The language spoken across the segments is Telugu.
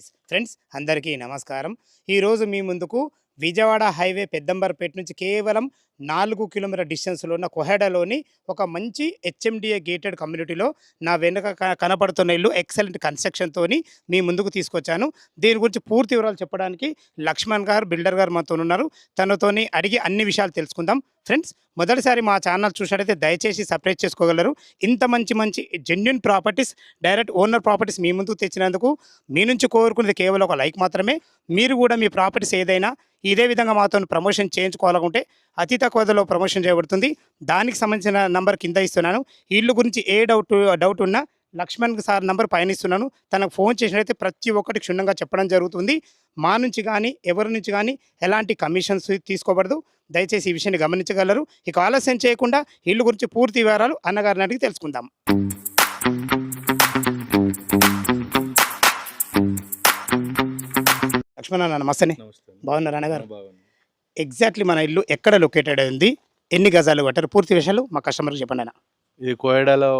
ఫ్రెండ్స్ అందరికీ నమస్కారం. ఈరోజు మీ ముందుకు విజయవాడ హైవే పెద్దంబర్పేట నుంచి కేవలం నాలుగు కిలోమీటర్ డిస్టెన్స్లో ఉన్న కొహెడలోని ఒక మంచి హెచ్ఎండిఏ గేటెడ్ కమ్యూనిటీలో నా వెనుక కనపడుతున్న ఇల్లు ఎక్సలెంట్ కన్స్ట్రక్షన్తో మీ ముందుకు తీసుకొచ్చాను. దీని గురించి పూర్తి వివరాలు చెప్పడానికి లక్ష్మణ్ గారు బిల్డర్ గారు మాతో ఉన్నారు. తనతోని అడిగి అన్ని విషయాలు తెలుసుకుందాం. ఫ్రెండ్స్ మొదటిసారి మా ఛానల్ చూసినట్టయితే దయచేసి సపరేట్ చేసుకోగలరు. ఇంత మంచి మంచి genuine properties direct owner properties మీ ముందుకు తెచ్చినందుకు మీ నుంచి కోరుకునేది కేవలం ఒక లైక్ మాత్రమే. మీరు కూడా మీ ప్రాపర్టీస్ ఏదైనా ఇదే విధంగా మాతో ప్రమోషన్ చేయించుకోవాలనుకుంటే అతి తక్కువ ధరలో ప్రమోషన్ చేయబడుతుంది. దానికి సంబంధించిన నంబర్ కింద ఇస్తున్నాను. ఇల్లు గురించి ఏ డౌట్ డౌట్ ఉన్నా లక్ష్మణ్ సార్ నంబర్ పైన ఇస్తున్నాను. తనకు ఫోన్ చేసినట్టయితే ప్రతి ఒక్కటి క్షుణ్ణంగా చెప్పడం జరుగుతుంది. మా నుంచి కానీ ఎవరి నుంచి కానీ ఎలాంటి కమిషన్స్ తీసుకోబడదు. దయచేసి ఈ విషయాన్ని గమనించగలరు. ఇక ఆలస్యం చేయకుండా ఇల్లు గురించి పూర్తి వివరాలు అన్నగారిని అడిగి తెలుసుకుందాం. లక్ష్మణ్ అన్న నమస్తే బాగున్నారు అన్నగారు? ఎగ్జాక్ట్లీ మన ఇల్లు ఎక్కడ లొకేటెడ్ ఉంది? ఎన్ని గజాలు కట్టారు? పూర్తి విషయాలు మా కస్టమర్కి చెప్పండి అన్న. ఇది కోయడాలో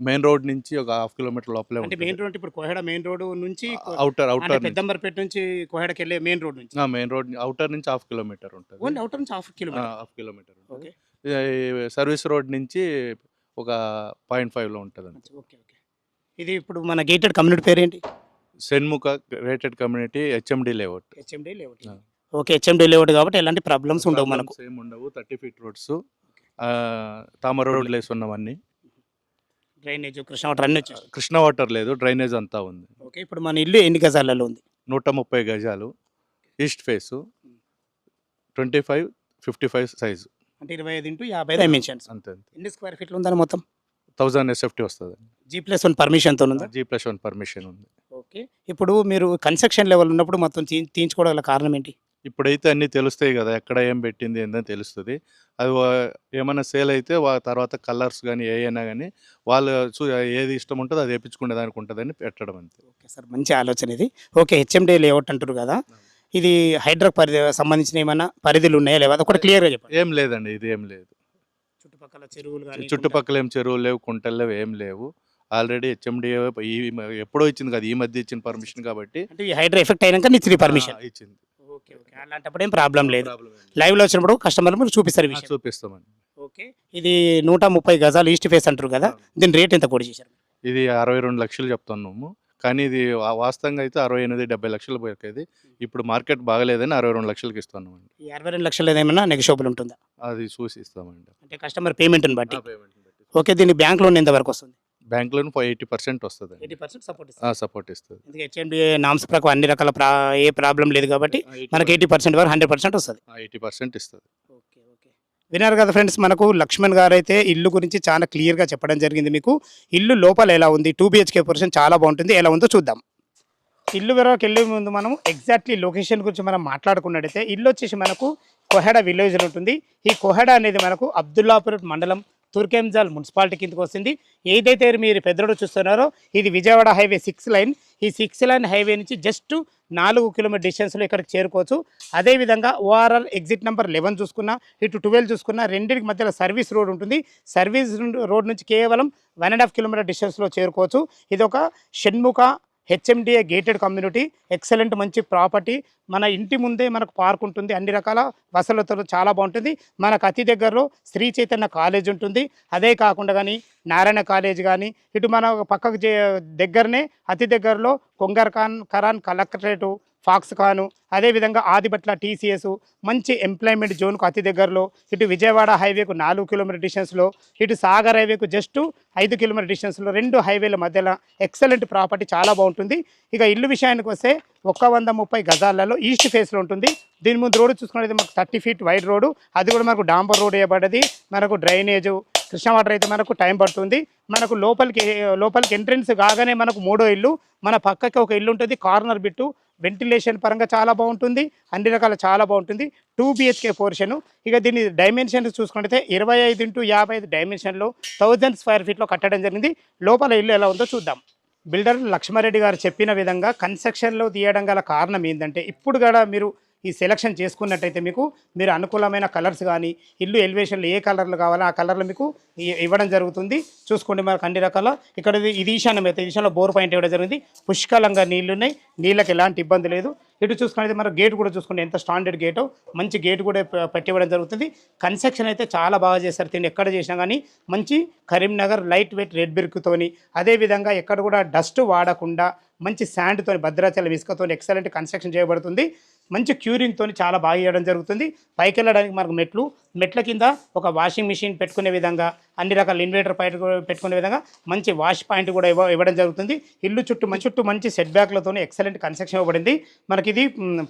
మెయిన్ రోడ్ నుంచి ఒక హాఫ్ కిలోమీటర్ లోపలే అంటే మెయిన్ రోడ్ ఇప్పుడు కోహెడ మెయిన్ రోడ్ నుంచి అవుటర్ అవుటర్ పెద్దంబర్పేట నుంచి కోహెడకి వెళ్ళే మెయిన్ రోడ్ నుంచి. మెయిన్ రోడ్ అవుటర్ నుంచి హాఫ్ కిలోమీటర్ ఉంటుంది. ఓన్లీ అవుటర్ నుంచి half kilometre? Half kilometre okay. Service road నుంచి ఒక పాయింట్ ఫైవ్లో ఉంటుంది ఓకే ఓకే. ఇది ఇప్పుడు మన గేటెడ్ కమ్యూనిటీ పేరు ఏంటి Shanmukha gated community HMD layout. HMD layout. Okay HMD layout కాబట్టి ఎలాంటి ప్రాబ్లమ్స్ ఉండవు మనకు. ఏం ఉండవు థర్టీ ఫీట్ రోడ్స్ తామర రోడ్ లేసి ఉన్నవన్నీ. డ్రైనేజ్ కృష్ణ వాటర్ అన్ని కృష్ణ వాటర్ లేదు డ్రైనేజ్ అంతా ఉంది. ఓకే ఇప్పుడు మన ఇల్లు ఎన్ని గజాలలో ఉంది? నూట ముప్పై గజాలు east face twenty five fifty five size. అంటే ఇరవై ఐదు ఇంటూ యాభై డైమెన్షన్స్ అంతే అంతే. ఎన్ని స్క్వేర్ ఫీట్లు ఉందని మొత్తం? థౌజండ్ ఎస్ఎఫ్టీ వస్తుంది జీ ప్లస్ వన్ పర్మిషన్తో ఉందా జీ ప్లస్ వన్ పర్మిషన్ ఉంది. ఓకే. ఇప్పుడు మీరు కన్స్ట్రక్షన్ లెవెల్ ఉన్నప్పుడు మొత్తం తీ- తీయించుకోవడం గల కారణం ఏంటి? ఇప్పుడైతే అన్నీ తెలుస్తాయి కదా ఎక్కడ ఏం పెట్టింది ఏందని తెలుస్తుంది. అది ఏమైనా సేల్ అయితే తర్వాత కలర్స్ కానీ ఏ అయినా కానీ వాళ్ళు ఏది ఇష్టం ఉంటుందో అది వేయించుకునే దానికి ఉంటుందని పెట్టడం అంతే. ఓకే సార్ మంచి ఆలోచన ఇది. ఓకే హెచ్ఎండి లేఅవుట్ అంటారు కదా ఇది హైడ్రా పరిధి సంబంధించిన ఏమైనా పరిధులు ఉన్నాయా లేవా? అది ఒకటి క్లియర్గా చెప్పండి. ఏం లేదండి ఇది ఏం లేదు. చుట్టుపక్కల చెరువులు చుట్టుపక్కల ఏం చెరువులు లేవు కుంటలు లేవు ఏం లేవు. ఆల్రెడీ హెచ్ఎండి ఎప్పుడో ఇచ్చింది కదా ఈ మధ్య ఇచ్చిన పర్మిషన్ కాబట్టి. అంటే ఈ హైడ్రా ఎఫెక్ట్ అయినాక నీ పర్మిషన్ ఇచ్చింది. Okay okay. అలాంటప్పుడు ఏం ప్రాబ్లం లేదు. Problem ఏం లేదు. లైవ్లో వచ్చినప్పుడు కస్టమర్ మీరు చూపిస్తారు చూపిస్తామండి. ఓకే. ఇది నూట ముప్పై గజాలు ఈస్ట్ ఫేస్ అంటారు కదా దీని రేట్ ఎంత కూడా చేశారు? ఇది అరవై రెండు లక్షలు చెప్తున్నాము కానీ ఇది వాస్తవంగా అయితే అరవై ఎనిమిది డెబ్బై లక్షలు పోయేది. ఇప్పుడు మార్కెట్ బాగలేదని అరవై రెండు లక్షలకి ఇస్తున్నామండి ఈ అరవై రెండు లక్షలు ఏమైనా నెగోషియబుల్ ఉంటుందా? అది చూసి ఇస్తామండి. అంటే కస్టమర్ పేమెంట్ని బట్టి. ఓకే దీని బ్యాంక్ లోన్ ఎంత వరకు వస్తుంది? బ్యాంక్ లోన్ ఎయిటీ పర్సెంట్ వస్తుంది ఎయిటీ పర్సెంట్ సపోర్ట్ సపోర్ట్ ఇస్తుంది. ఎందుకంటే హెచ్ఎండిఏ నామ్స్ ప్రకారం అన్ని రకాల ప్రా ఏ ప్రాబ్లం లేదు కాబట్టి మనకి ఎయిటీ పర్సెంట్ వరకు హండ్రెడ్ పర్సెంట్ వస్తుంది. ఎయిటీ పర్సెంట్ ఇస్తుంది. Okay okay. విన్నారు కదా ఫ్రెండ్స్ మనకు లక్ష్మణ్ గారు అయితే ఇల్లు గురించి చాలా క్లియర్గా చెప్పడం జరిగింది మీకు. ఇల్లు లోపల ఎలా ఉంది? టూ బిహెచ్కే పోర్షన్ చాలా బాగుంటుంది. ఎలా ఉందో చూద్దాం. ఇల్లు వరకు వెళ్ళే ముందు మనం ఎగ్జాక్ట్లీ లొకేషన్ గురించి మనం మాట్లాడుకున్నట్టయితే ఇల్లు వచ్చేసి మనకు కొహెడ విలేజ్లో ఉంటుంది. ఈ కొహెడ అనేది మనకు అబ్దుల్లాపురం మండలం తుర్కెంజాల్ మున్సిపాలిటీ కిందకు వస్తుంది. ఏదైతే మీరు పెద్దోడు చూస్తున్నారో ఇది విజయవాడ హైవే సిక్స్ లైన్. ఈ సిక్స్ లైన్ హైవే నుంచి జస్ట్ నాలుగు కిలోమీటర్ డిస్టెన్స్లో ఇక్కడికి చేరుకోవచ్చు. అదేవిధంగా ఓఆర్ఆర్ ఎగ్జిట్ నెంబర్ లెవెన్ చూసుకున్నా ఇటు ట్వెల్వ్ చూసుకున్నా రెండింటికి మధ్యలో సర్వీస్ రోడ్ ఉంటుంది. సర్వీస్ రోడ్ నుంచి కేవలం వన్ అండ్ హాఫ్ కిలోమీటర్ డిస్టెన్స్లో చేరుకోవచ్చు. ఇది ఒక Shanmukha HMDA gated community excellent మంచి ప్రాపర్టీ. మన ఇంటి ముందే మనకు పార్క్ ఉంటుంది అన్ని రకాల వసతులతో చాలా బాగుంటుంది. మనకు అతి దగ్గరలో శ్రీ చైతన్య కాలేజ్ ఉంటుంది. అదే కాకుండా కానీ నారాయణ కాలేజ్ కానీ ఇటు మన పక్కకు చే- దగ్గరనే అతి దగ్గరలో కొంగర్ ఖాన్ కరాన్ కలెక్టరేటు ఫాక్స్కాను అదేవిధంగా ఆదిబట్ల టీసీఎస్ మంచి ఎంప్లాయ్మెంట్ జోన్కు అతి దగ్గరలో ఇటు విజయవాడ హైవేకు నాలుగు కిలోమీటర్ డిస్టెన్స్లో ఇటు సాగర్ హైవేకు జస్ట్ ఐదు కిలోమీటర్ డిస్టెన్స్లో రెండు హైవేల మధ్యలో ఎక్సలెంట్ ప్రాపర్టీ చాలా బాగుంటుంది. ఇక ఇల్లు విషయానికి వస్తే ఒక్క వంద ముప్పై గజాలలో ఈస్ట్ ఫేస్లో ఉంటుంది. దీని ముందు రోడ్డు చూసుకున్నది మనకు థర్టీ ఫీట్ వైడ్ రోడ్డు అది కూడా మనకు డాంబర్ రోడ్ వేయబడ్డది. మనకు డ్రైనేజు కృష్ణ వాటర్ అయితే మనకు టైం పడుతుంది. మనకు లోపలికి లోపలికి ఎంట్రెన్స్ కాగానే మనకు మూడో ఇల్లు మన పక్కకి ఒక ఇల్లు ఉంటుంది కార్నర్ బిట్టు. వెంటిలేషన్ పరంగా చాలా బాగుంటుంది. అన్ని రకాల చాలా బాగుంటుంది. టూ బిహెచ్కే పోర్షన్ ఇక దీని డైమెన్షన్ చూసుకుంటే ఇరవై ఐదు ఇంటూ యాభై ఐదు డైమెన్షన్లో థౌజండ్ స్క్వేర్ ఫీట్లో కట్టడం జరిగింది. లోపల ఇల్లు ఎలా ఉందో చూద్దాం. బిల్డర్ లక్ష్మారెడ్డి గారు చెప్పిన విధంగా కన్స్ట్రక్షన్లో తీయడం గల కారణం ఏంటంటే ఇప్పుడు కూడా మీరు ఈ సెలక్షన్ చేసుకున్నట్టయితే మీకు మీరు అనుకూలమైన కలర్స్ కానీ ఇల్లు ఎలివేషన్లు ఏ కలర్లు కావాలో ఆ కలర్లు మీకు ఇవ్వడం జరుగుతుంది. చూసుకోండి మనకు అన్ని రకాల. ఇక్కడ ఇది- ఈశాన్యం అయితే ఈశాన్యంలో బోర్ పాయింట్ ఇవ్వడం జరిగింది. పుష్కలంగా నీళ్ళు ఉన్నాయి నీళ్ళకి ఎలాంటి ఇబ్బంది లేదు. ఇటు చూసుకున్నది మన గేట్ కూడా చూసుకుంటే ఎంత స్టాండర్డ్ గేటో మంచి గేట్ కూడా పెట్టివ్వడం జరుగుతుంది. కన్స్ట్రక్షన్ అయితే చాలా బాగా చేస్తారు దీన్ని ఎక్కడ చేసినా కానీ మంచి కరీంనగర్ లైట్ వెయిట్ రెడ్ బిర్క్తోని అదేవిధంగా ఎక్కడ కూడా డస్ట్ వాడకుండా మంచి శాండ్తో భద్రాచలం ఇసుకతో ఎక్సలెంట్ కన్స్ట్రక్షన్ చేయబడుతుంది. మంచి క్యూరింగ్తో చాలా బాగా చేయడం జరుగుతుంది. పైకి వెళ్ళడానికి మనకు మెట్లు మెట్ల కింద ఒక వాషింగ్ మిషన్ పెట్టుకునే విధంగా అన్ని రకాల ఇన్వర్టర్ పాయింట్ పెట్టుకునే విధంగా మంచి వాష్ పాయింట్ కూడా ఇవ్వ ఇవ్వడం జరుగుతుంది. ఇల్లు చుట్టూ మంచి చుట్టూ మంచి సెట్ బ్యాక్లతో ఎక్సలెంట్ కన్స్ట్రక్షన్ ఇవ్వబడింది. మనకి ఇది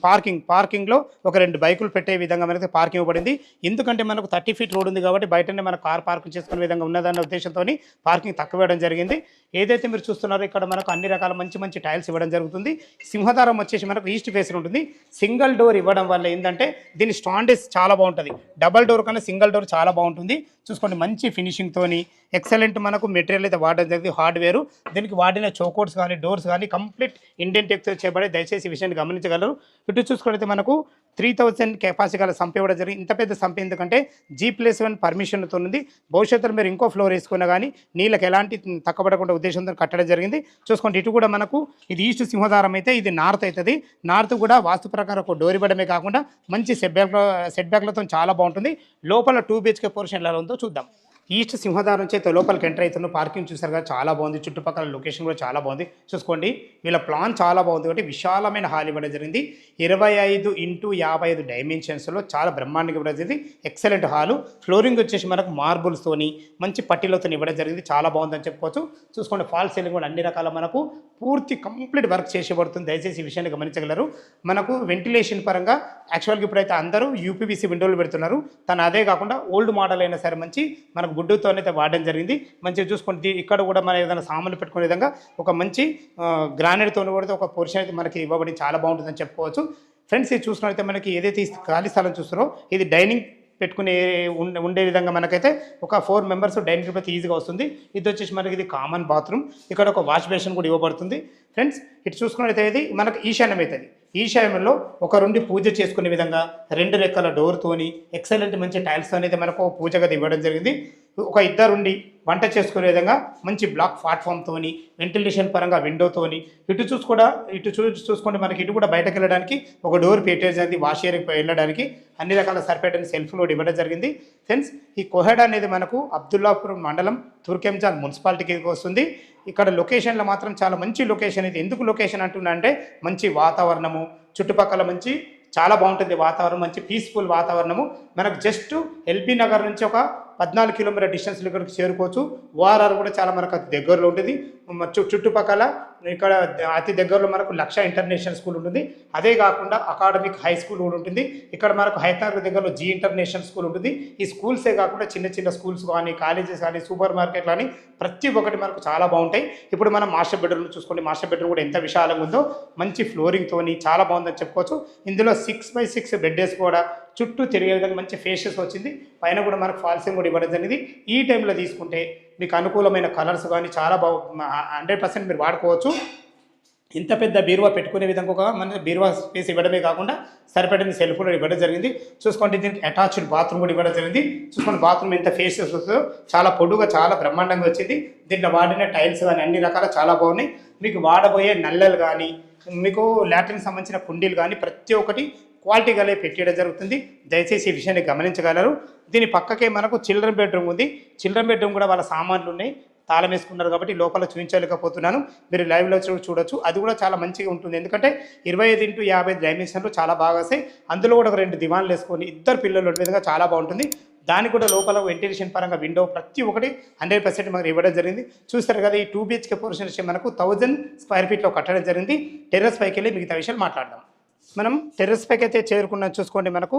పార్కింగ్ పార్కింగ్లో ఒక రెండు బైకులు పెట్టే విధంగా మనకి పార్కింగ్ ఇవ్వబడింది. ఎందుకంటే మనకు థర్టీ ఫీట్ రోడ్ ఉంది కాబట్టి బయటనే మన కార్ పార్కింగ్ చేసుకునే విధంగా ఉన్నదన్న ఉద్దేశంతో పార్కింగ్ తక్కువ ఇవ్వడం జరిగింది. ఏదైతే మీరు చూస్తున్నారో ఇక్కడ మనకు అన్ని రకాల మంచి మంచి టైల్స్ ఇవ్వడం జరుగుతుంది. సింహదారం వచ్చేసి మనకు ఈస్ట్ ఫేస్ ఉంటుంది. సింగిల్ డోర్ ఇవ్వడం వల్ల ఏంటంటే దీని స్టాండేజ్ చాలా బాగుంటుంది. డబల్ డోర్ కన్నా సింగిల్ డోర్ చాలా బాగుంటుంది. చూసుకోండి మంచి ఫినిషింగ్ తోని ఎక్సలెంట్ మనకు మెటీరియల్ అయితే వాడడం జరిగింది హార్డ్వేర్ దీనికి వాడిన చోకోట్స్ కానీ డోర్స్ కానీ కంప్లీట్ ఇండియన్ టెక్స్ చేయబడి దయచేసి విషయాన్ని గమనించగలరు. ఇటు చూసుకుంటే మనకు త్రీ థౌసండ్ కెపాసిటీ గల సంప ఇవ్వడం జరిగింది. ఇంత పెద్ద సంప ఎందుకంటే జీ ప్లస్ వన్ పర్మిషన్తో ఉంది. భవిష్యత్తులో మీరు ఇంకో ఫ్లోర్ వేసుకున్నా కానీ నీళ్ళకి ఎలాంటి తక్కబడకుండా ఉద్దేశంతో కట్టడం జరిగింది. చూసుకోండి ఇటు కూడా మనకు ఇది ఈస్ట్ సింహదారం అయితే ఇది నార్త్ అవుతుంది. నార్త్ కూడా వాస్తు ప్రకారం ఒక డోర్ ఇవ్వడమే కాకుండా మంచి సెట్ బ్యాక్ సెట్ బ్యాక్లతో చాలా బాగుంటుంది. లోపల టూ బిహెచ్కే పోర్షన్ ఎలా ఉందో చూద్దాం. ఈస్ట్ సింహదారం నుంచి అయితే లోపలికి ఎంటర్ అవుతున్న పార్కింగ్ చూసారు కదా చాలా బాగుంది. చుట్టుపక్కల లొకేషన్ కూడా చాలా బాగుంది. చూసుకోండి వీళ్ళ ప్లాన్ చాలా బాగుంది కాబట్టి విశాలమైన హాల్ ఇవ్వడం జరిగింది. ఇరవై ఐదు ఇంటూ యాభై ఐదు డైమెన్షన్స్లో చాలా బ్రహ్మాండంగా ఇవ్వడం జరిగింది. ఎక్సలెంట్ హాలు ఫ్లోరింగ్ వచ్చేసి మనకు మార్బుల్స్తోని మంచి పట్టీలతో ఇవ్వడం జరిగింది. చాలా బాగుందని చెప్పుకోవచ్చు. చూసుకోండి ఫాల్ సీలింగ్ కూడా అన్ని రకాల మనకు పూర్తి కంప్లీట్ వర్క్ చేసేబడుతుంది దయచేసి ఈ విషయాన్ని గమనించగలరు. మనకు వెంటిలేషన్ పరంగా యాక్చువల్గా ఇప్పుడైతే అందరూ యూపీవీసీ విండోలు పెడుతున్నారు. తను అదే కాకుండా ఓల్డ్ మోడల్ అయినా సరే మంచి మనకు గుడ్డుతో అయితే వాడడం జరిగింది. మంచిగా చూసుకుంటే ఇక్కడ కూడా మనం ఏదైనా సామాన్లు పెట్టుకునే విధంగా ఒక మంచి గ్రానైడ్తో కూడా ఒక పోర్షన్ అయితే మనకి ఇవ్వబడి చాలా బాగుంటుందని చెప్పుకోవచ్చు. ఫ్రెండ్స్ ఇది చూసుకున్నట్లయితే మనకి ఏదైతే ఖాళీ స్థలం చూస్తారో ఇది డైనింగ్ పెట్టుకునే ఉండే ఉండే విధంగా మనకైతే ఒక ఫోర్ మెంబర్స్ డైనింగ్ టేబుల్ అయితే ఈజీగా వస్తుంది. ఇది వచ్చేసి మనకి ఇది కామన్ బాత్రూమ్. ఇక్కడ ఒక వాష్ బేసిన్ కూడా ఇవ్వబడుతుంది. ఫ్రెండ్స్ ఇటు చూసుకున్నట్లయితే ఇది మనకు ఈశాన్యం అవుతుంది ఈశాన్యంలో ఒక రెండు పూజ చేసుకునే విధంగా రెండు రెక్కల డోర్తోని ఎక్సలెంట్ మంచి టైల్స్తో అయితే మనకు పూజ గది ఇవ్వడం జరిగింది. ఒక ఇద్దరుండి వంట చేసుకునే విధంగా మంచి బ్లాక్ ప్లాట్ఫామ్తోని వెంటిలేషన్ పరంగా విండోతోని ఇటు చూసి కూడా ఇటు చూ చూసుకుంటే మనకి ఇటు కూడా బయటకు వెళ్ళడానికి ఒక డోర్ పెట్టేది వాష్ ఏరియాకి వెళ్ళడానికి అన్ని రకాల సర్పేటని సెల్ఫ్ లోడ్ ఇవ్వడం జరిగింది. ఫ్రెండ్స్ ఈ కొహెడ్ అనేది మనకు అబ్దుల్లాపురం మండలం తుర్కెంజాన్ మున్సిపాలిటీకి వస్తుంది. ఇక్కడ లొకేషన్లో మాత్రం చాలా మంచి లొకేషన్ ఇది. ఎందుకు లొకేషన్ అంటున్నా అంటే మంచి వాతావరణము చుట్టుపక్కల మంచి చాలా బాగుంటుంది వాతావరణం మంచి పీస్ఫుల్ వాతావరణము. మనకు జస్ట్ ఎల్బీ నగర్ నుంచి ఒక పద్నాలుగు కిలోమీటర్ డిస్టెన్స్లో ఇక్కడికి చేరుకోవచ్చు. ఓఆర్ఆర్ కూడా చాలా మనకు అతి దగ్గరలో ఉంటుంది. చుట్టుపక్కల ఇక్కడ అతి దగ్గరలో మనకు లక్ష ఇంటర్నేషనల్ స్కూల్ ఉంటుంది. అదే కాకుండా అకాడమిక్ హై స్కూల్ కూడా ఉంటుంది. ఇక్కడ మనకు హైదరాబాద్ దగ్గరలో జీ ఇంటర్నేషనల్ స్కూల్ ఉంటుంది. ఈ స్కూల్సే కాకుండా చిన్న చిన్న స్కూల్స్ కానీ కాలేజెస్ కానీ సూపర్ మార్కెట్లు కానీ ప్రతి ఒక్కటి మనకు చాలా బాగుంటాయి. ఇప్పుడు మనం మాస్టర్ బెడ్రూమ్ చూసుకోండి. మాస్టర్ బెడ్రూమ్ కూడా ఎంత విశాలంగా ఉందో మంచి ఫ్లోరింగ్తోని చాలా బాగుందని చెప్పుకోవచ్చు. ఇందులో సిక్స్ బై సిక్స్ బెడ్డేస్ కూడా చుట్టూ తిరిగే విధంగా మంచి ఫేషెస్ వచ్చింది. పైన కూడా మనకు ఫాల్సింగ్ కూడా ఇవ్వడం జరిగింది. ఈ టైంలో తీసుకుంటే మీకు అనుకూలమైన కలర్స్ కానీ చాలా బాగు హండ్రెడ్ పర్సెంట్ మీరు వాడుకోవచ్చు. ఇంత పెద్ద బీరువా పెట్టుకునే విధంగా ఒక మన బీరువా స్పేస్ ఇవ్వడమే కాకుండా సరిపడిన సెల్ ఫోన్ ఇవ్వడం జరిగింది. చూసుకోండి దీనికి అటాచ్డ్ బాత్రూమ్ కూడా ఇవ్వడం జరిగింది. చూసుకోండి బాత్రూమ్ ఎంత ఫేసెస్ వస్తుందో చాలా పొడుగా చాలా బ్రహ్మాండంగా వచ్చింది. దీంట్లో వాడిన టైల్స్ కానీ అన్ని రకాల చాలా బాగున్నాయి. మీకు వాడబోయే నల్లలు కానీ మీకు లాట్రిన్ సంబంధించిన కుండీలు కానీ ప్రతి ఒక్కటి క్వాలిటీ గలే పెట్టడం జరుగుతుంది. దయచేసి ఈ విషయాన్ని గమనించగలరు. దీని పక్కకే మనకు చిల్డ్రన్ బెడ్రూమ్ ఉంది. చిల్డ్రన్ బెడ్రూమ్ కూడా వాళ్ళ సామాన్లు ఉన్నాయి. తాళం వేసుకున్నారు కాబట్టి లోపల చూపించలేకపోతున్నాను. మీరు లైవ్లో చూడొచ్చు. అది కూడా చాలా మంచిగా ఉంటుంది. ఎందుకంటే ఇరవై ఐదు ఇంటూ యాభై డైమెన్షన్లు చాలా బాగా వస్తాయి. అందులో కూడా ఒక రెండు దివాన్లు వేసుకొని ఇద్దరు పిల్లలు ఉండే విధంగా చాలా బాగుంటుంది. దానికి కూడా లోపల వెంటిలేషన్ పరంగా విండో ప్రతి ఒక్కటి హండ్రెడ్ పర్సెంట్ మనకు ఇవ్వడం జరిగింది. చూస్తారు కదా ఈ టూ బిహెచ్కే పోర్షన్ మనకు థౌజండ్ స్క్వేర్ ఫీట్లో కట్టడం జరిగింది. టెర్రస్ పైకి వెళ్ళి మిగతా విషయాలు మాట్లాడదాం. మనం టెర్రస్ పైకి అయితే చేరుకున్నాం చూసుకోండి మనకు.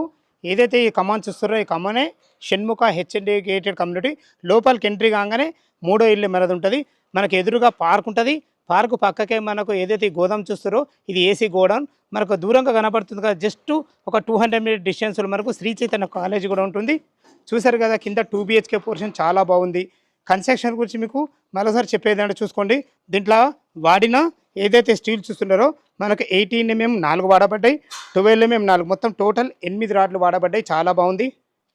ఏదైతే ఈ కమాన్ చూస్తారో ఈ కమానే షణ్ముఖ హెచ్ఎండి గేటెడ్ కమ్యూనిటీ లోపలికి ఎంట్రీ కాగానే మూడో ఇల్లు మనది ఉంటుంది. మనకు ఎదురుగా పార్క్ ఉంటుంది. పార్క్ పక్కకే మనకు ఏదైతే గోదాం చూస్తారో ఇది ఏసీ గోడౌన్. మనకు దూరంగా కనబడుతుంది కదా జస్ట్ ఒక టూ హండ్రెడ్ మీటర్ డిస్టెన్స్లో మనకు శ్రీ చైతన్య కాలేజ్ కూడా ఉంటుంది. చూసారు కదా కింద టూ బిహెచ్కే పోర్షన్ చాలా బాగుంది. కన్స్ట్రక్షన్ గురించి మీకు మరోసారి చెప్పేది అంటే చూసుకోండి. దీంట్లో వాడిన ఏదైతే స్టీల్ చూస్తున్నారో మనకు ఎయిటీన్ ఎంఎం నాలుగు వాడబడ్డాయి ట్వెల్వ్ ఎంఎం నాలుగు. మొత్తం టోటల్ ఎనిమిది రాడ్లు వాడబడ్డాయి. చాలా బాగుంది.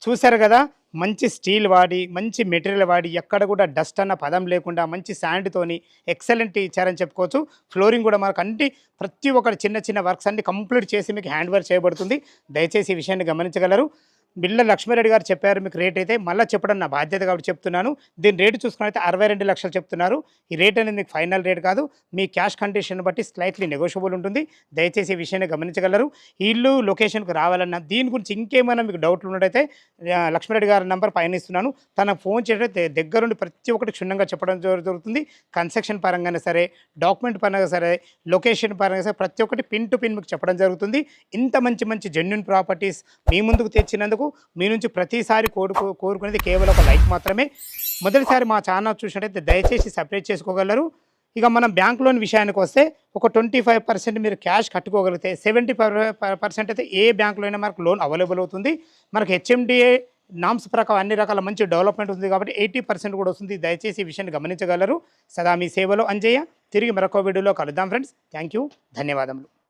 చూసారు కదా మంచి స్టీల్ వాడి మంచి మెటీరియల్ వాడి ఎక్కడ కూడా డస్ట్ అన్న పదం లేకుండా మంచి శాండ్తోని ఎక్సలెంట్ ఇచ్చారని చెప్పుకోవచ్చు. ఫ్లోరింగ్ కూడా మనకు అన్ని ప్రతి ఒక్కటి చిన్న చిన్న వర్క్స్ అన్ని కంప్లీట్ చేసి మీకు హ్యాండ్ వర్క్ చేయబడుతుంది. దయచేసి ఈ విషయాన్ని గమనించగలరు. బిళ్ళ లక్ష్మీరెడ్డి గారు చెప్పారు మీకు రేట్ అయితే మళ్ళీ చెప్పడం నా బాధ్యత కాబట్టి చెప్తున్నాను. దీని రేటు చూసుకుని అయితే అరవై రెండు లక్షలు చెప్తున్నారు. ఈ రేట్ అనేది మీకు ఫైనల్ రేట్ కాదు. మీ క్యాష్ కండిషన్ బట్టి స్లైట్లీ నెగోషియబుల్ ఉంటుంది. దయచేసి ఈ విషయాన్ని గమనించగలరు. ఇల్లు లొకేషన్కి రావాలన్నా దీని గురించి ఇంకేమైనా మీకు డౌట్లు ఉన్నట్టయితే లక్ష్మీరెడ్డి గారి నంబర్ పైన ఇస్తున్నాను. తన ఫోన్ చేయడం దగ్గరుండి ప్రతి ఒక్కటి క్షుణ్ణంగా చెప్పడం జరుగుతుంది. కన్స్ట్రక్షన్ పరంగానే సరే డాక్యుమెంట్ పరంగా సరే లొకేషన్ పరంగా సరే ప్రతి ఒక్కటి పిన్ టు పిన్ మీకు చెప్పడం జరుగుతుంది. ఇంత మంచి మంచి జెన్యున్ ప్రాపర్టీస్ మీ ముందుకు తెచ్చినందుకు మీ నుంచి ప్రతిసారి కోరుకు కోరుకునేది కేవలం ఒక లైక్ మాత్రమే. మొదటిసారి మా ఛానల్ చూసినట్టయితే దయచేసి సపరేట్ చేసుకోగలరు. ఇక మనం బ్యాంక్ లోన్ విషయానికి వస్తే ఒక ట్వంటీ ఫైవ్ పర్సెంట్ మీరు క్యాష్ కట్టుకోగలిగితే సెవెంటీ పర్సెంట్ అయితే ఏ బ్యాంకులో అయినా మనకు లోన్ అవైలబుల్ అవుతుంది. మనకు హెచ్ఎండిఏ నామ్స్ ప్రకారం అన్ని రకాల మంచి డెవలప్మెంట్ ఉంది కాబట్టి ఎయిటీ పర్సెంట్ కూడా వస్తుంది. దయచేసి ఈ విషయాన్ని గమనించగలరు. సదా మీ సేవలో అంజయ్య. తిరిగి మరొక వీడియోలో కలుద్దాం ఫ్రెండ్స్. Thank you. ధన్యవాదములు.